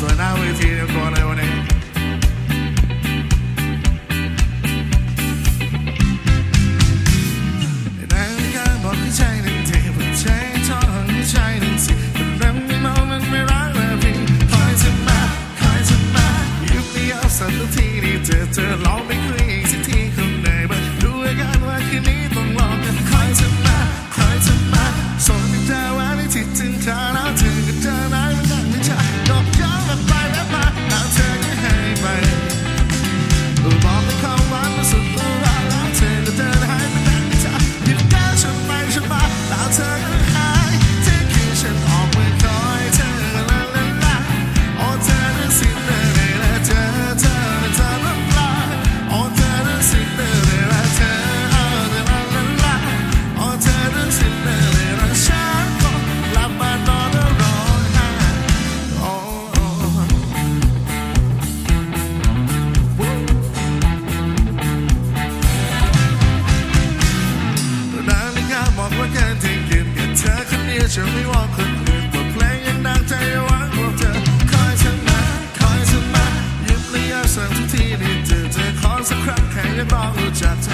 สวยหน้าเวที เชื่ไม่ว่าคนอื่เพลงยังดังใจหวังว่เธอคอยฉันมาคอยฉันมยุบระยะเสริมทุกทีได้เจอเจอขอสักครั้งแค่ยังลองจั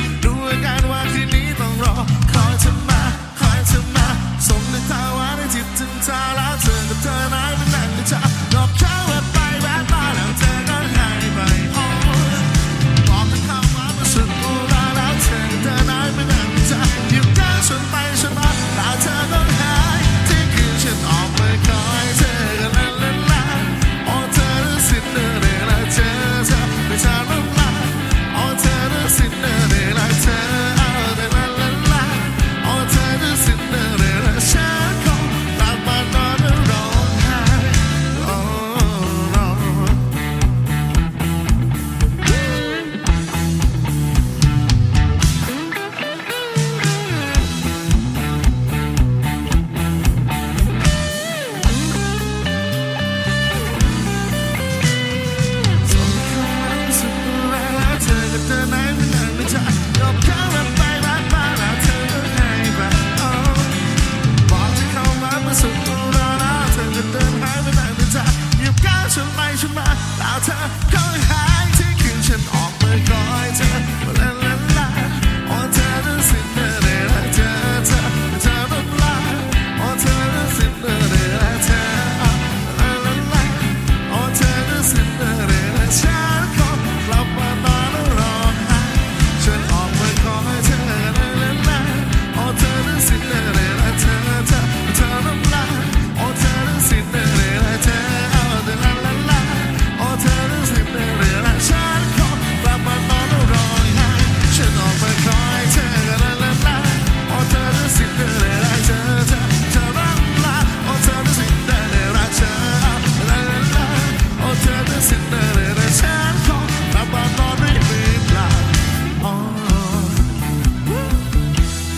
time.